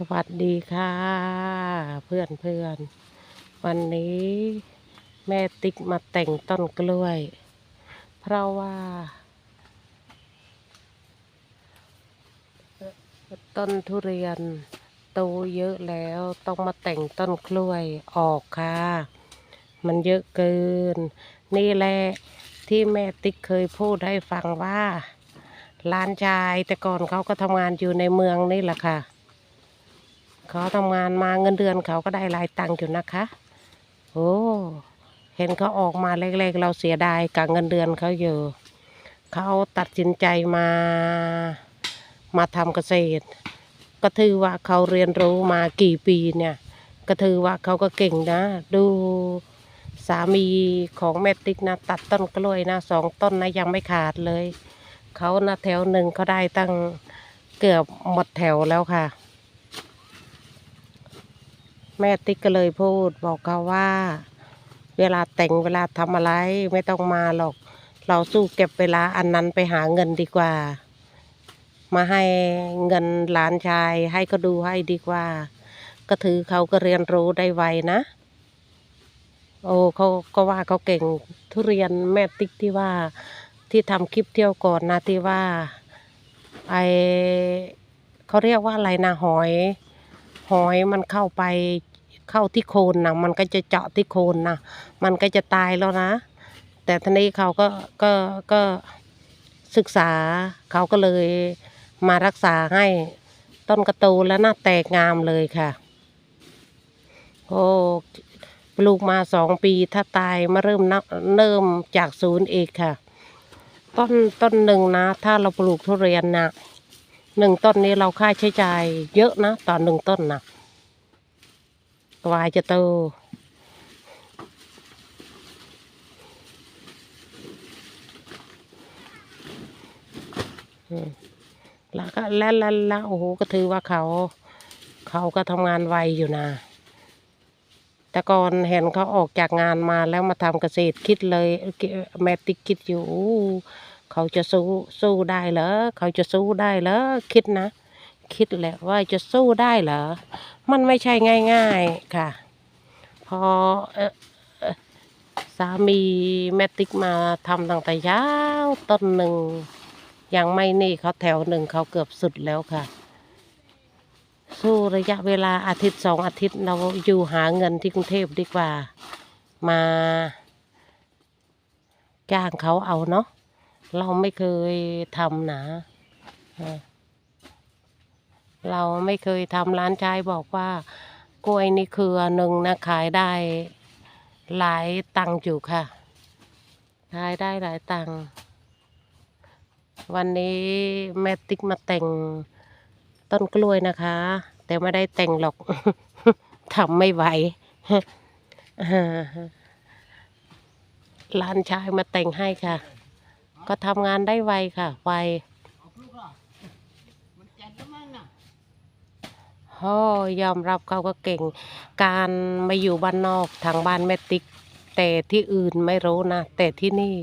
สวัสดีค่ะ เพื่อนเพื่อนวันนี้แม่ติ๊กมาแต่งต้นกล้วย เพราะว่า ต้นทุเรียนโตเยอะแล้วต้องมาแต่งต้นกล้วยออกค่ะ มันเยอะเกิน นี่แหละที่แม่ติ๊กเคยพูดให้ฟังว่าหลานชายแต่ก่อนเขาก็ทำงานอยู่ในเมืองนี่แหละค่ะ เขาทำงานมาเงินเดือนเขาก็ได้หลายตังค์อยู่นะคะ โอ้เห็นเขาออกมาเล็กๆเราเสียดายกับเงินเดือนเขาอยู่เขาตัดสินใจมา มาทำเกษตร ก็ถือว่าเขาเรียนรู้มากี่ปีเนี่ย ก็ถือว่าเขาก็เก่งนะ ดูสามีของแม่ติ๊กนะตัดต้นกล้วยนะสองต้นนะยังไม่ขาดเลย เขานะแถวหนึ่งเขาได้ตั้งเกือบหมดแถวแล้วค่ะ แม่ติ๊กก็เลยพูดบอกเขาว่า เวลาแต่งเวลาทำอะไรไม่ต้องมาหรอก เราสู้เก็บเวลาอันนั้นไปหาเงินดีกว่า มาให้เงินหลานชาย ให้ก็ดูให้ดีกว่า ก็ถือเขาก็เรียนรู้ได้ไวนะ โอ้เขาก็ว่าเขาเก่งทุเรียนแม่ติ๊กที่ว่าที่ทำคลิปเที่ยวก่อนนะที่ว่าไอเขาเรียกว่าอะไรนะหอย หอยมันเข้าไปเข้าที่โคนนะมันก็จะเจาะที่โคนนะมันก็จะตายแล้วนะ แต่ทีนี้เขาก็ก็ก็ศึกษาเขาก็เลยมารักษาให้ต้นกระตูแล้วน่าแตกงามเลยค่ะโอ้ปลูกมาสองปีถ้าตายมาเริ่มนับเริ่มจากศูนย์เอกค่ะ ต้นต้นหนึ่งนะ ถ้าเราปลูกทุเรียนนะ หนึ่งต้นนี้เราค่าใช้จ่ายเยอะนะต่อหนึ่งต้นนะกว่าจะโตอืมแล้วก็แล้วแล้วโอ้โหก็ถือว่าเขา เขาก็ทำงานไวอยู่นะแต่ก่อนเห็นเขาออกจากงานมาแล้วมาทำเกษตรคิดเลยแม่ติ๊กคิดอยู่ เขาจะสู้สู้ได้เหรอเขาจะสู้ได้เหรอคิดนะ คิดแหละว่าจะสู้ได้เหรอมันไม่ใช่ง่าย ๆค่ะ พอเอ่อเอ่อสามีแม่ติ๊กมาทำตั้งแต่ยาวต้นหนึ่งยังไม่นี่เขาแถวหนึ่งเขาเกือบสุดแล้วค่ะ สู้ระยะเวลาอาทิตย์สองอาทิตย์เราอยู่หาเงินที่กรุงเทพดีกว่า มา จ้างเขาเอาเนาะ เราไม่เคยทำนะเราไม่เคยทำร้านชายบอกว่ากล้วยนี่คือหนึ่งนะขายได้หลายตังค์อยู่ค่ะ ขายได้หลายตังค์วันนี้แม่ติ๊กมาแต่งต้นกล้วยนะคะ แต่ไม่ได้แต่งหรอกทำไม่ไหวหลานชายมาแต่งให้ค่ะ ก็ทำงานได้ไวค่ะ ไวโอ้ยอมรับเขาก็เก่ง การมาอยู่บ้านนอกทางบ้านแม่ติ๊ก แต่ที่อื่นไม่รู้นะ แต่ที่นี่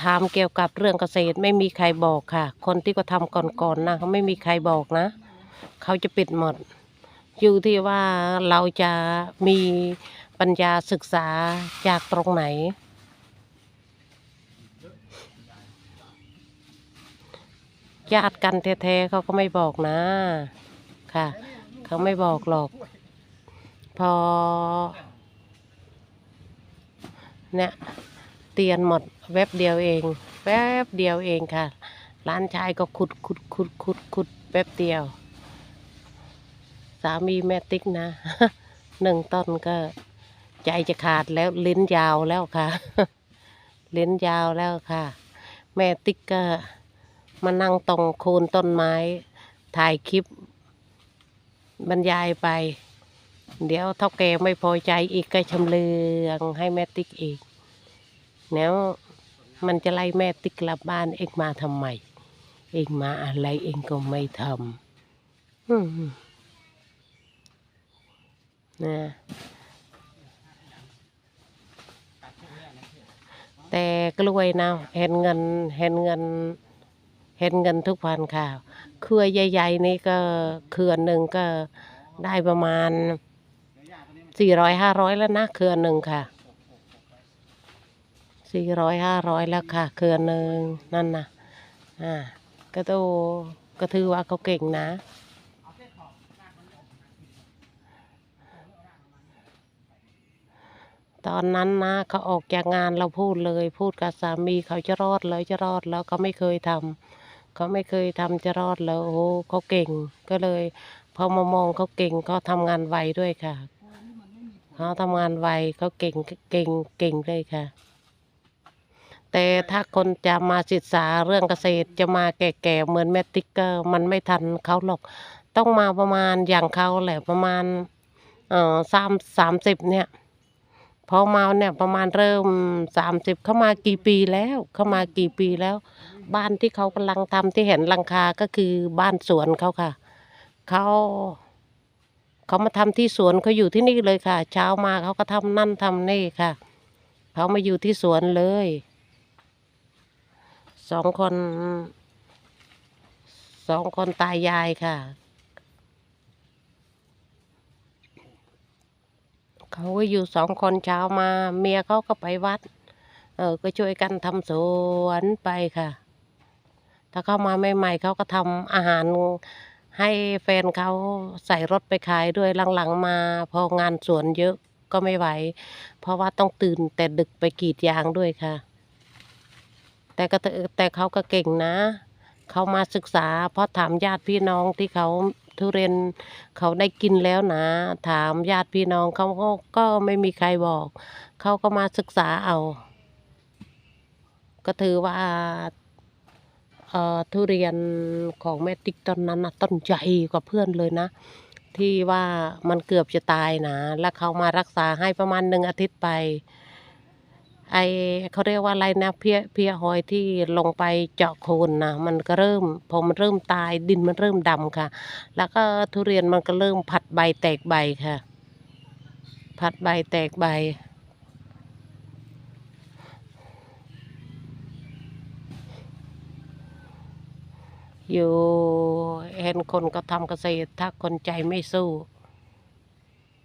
ถามเกี่ยวกับเรื่องเกษตรไม่มีใครบอกค่ะ คนที่ก็ทำก่อนๆนะเขาไม่มีใครบอกนะ เขาจะปิดหมด อยู่ที่ว่าเราจะมีปัญญาศึกษาจากตรงไหน ญาติกันแท้ๆเขาก็ไม่บอกนะ ค่ะ เขาไม่บอกหรอก พอ เนี่ยเตียนหมดแวบเดียวเอง แวบเดียวเองค่ะร้านชายก็ขุดขุดขุดขุดขุดแป๊บเดียว สามีแม่ติ๊กนะหนึ่งต้นก็ใจจะขาดแล้วลิ้นยาวแล้วค่ะ ลิ้นยาวแล้วค่ะ แม่ติ๊กก็ มานั่งตรงโคนต้นไม้ ถ่ายคลิป บรรยายไป เดี๋ยวเท่าแกไม่พอใจอีกก็ชำเลืองให้แม่ติ๊กอีก แล้วมันจะไล่แม่ติ๊กกลับบ้านเองมาทำไม เองมาอะไรเองก็ไม่ทำนะแต่กล้วยนะเห็นเงินเห็นเงิน เห็นเงินทุกวันค่ะเครือใหญ่ๆนี่ก็เครือหนึ่งก็ได้ประมาณสี่ร้อยห้าร้อยแล้วนะเครือหนึ่งค่ะสี่ร้อยห้าร้อยแล้วค่ะเครือหนึ่งนั่นนะอ่าก็โตก็ถือว่าเขาเก่งนะตอนนั้นนะเขาออกจากงานเราพูดเลย พูดกับสามีเขาจะรอดเลยจะรอดแล้วเขาไม่เคยทำ เขาไม่เคยทำจะรอดแล้วโอ้โหเขาเก่งก็เลยพอมามองเขาเก่งเขาทำงานไวด้วยค่ะเขาทำงานไวเขาเก่งเก่งเก่งเลยค่ะ แต่ถ้าคนจะมาศึกษาเรื่องเกษตรจะมาแก่ๆเหมือนแม่ติ๊กเกอร์มันไม่ทันเขาหรอก ต้องมาประมาณอย่างเขาแหละประมาณเอ่อสามสามสิบเนี่ยพอมาเนี่ยประมาณเริ่มสามสิบเข้ามากี่ปีแล้ว เข้ามากี่ปีแล้ว บ้านที่เขากำลังทำที่เห็นหลังคาก็คือบ้านสวนเขาค่ะ เขาเขามาทำที่สวนเขาอยู่ที่นี่เลยค่ะ เช้ามาเขาก็ทำนั่นทำนี่ค่ะ เขามาอยู่ที่สวนเลยสองคนสองคนตายายค่ะ เขาก็อยู่สองคนเช้ามา เมียเขาก็ไปวัด เออก็ช่วยกันทำสวนไปค่ะ ถ้าเข้ามาใหม่ๆเขาก็ทำอาหารให้แฟนเขาใส่รถไปขายด้วยหลังๆมา พองานสวนเยอะก็ไม่ไหว เพราะว่าต้องตื่นแต่ดึกไปกรีดยางด้วยค่ะ แต่ก็แต่เขาก็เก่งนะเขามาศึกษา เพราะถามญาติพี่น้องที่เขาทุเรียนเขาได้กินแล้วนะ ถามญาติพี่น้องเขาก็ก็ไม่มีใครบอก เขาก็มาศึกษาเอา ก็ถือว่า ทุเรียนของแม่ติ๊กตอนนั้นนะต้นใหญ่กว่าเพื่อนเลยนะ ที่ว่ามันเกือบจะตายนะ แล้วเขามารักษาให้ประมาณหนึ่งอาทิตย์ไป ไอเขาเรียกว่าอะไรนะเพี้ยเพี้ยหอยที่ลงไปเจาะโคนนะมันก็เริ่มพอมันเริ่มตายดินมันเริ่มดำค่ะ แล้วก็ทุเรียนมันก็เริ่มผัดใบแตกใบค่ะ ผัดใบแตกใบ อยู่เห็นคนก็ทำเกษตร ถ้าคนใจไม่สู้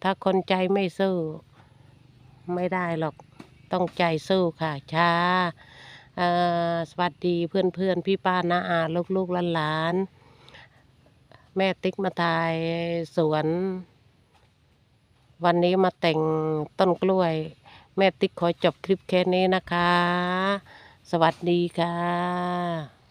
ถ้าคนใจไม่สู้ ไม่ได้หรอก ต้องใจสู้ค่ะ ช้าสวัสดีเพื่อนเพื่อนๆพี่ป้าน้าอาลูกลูกหลานๆแม่ติ๊กมาถ่ายสวน วันนี้มาแต่งต้นกล้วย แม่ติ๊กขอจบคลิปแค่นี้นะคะ สวัสดีค่ะ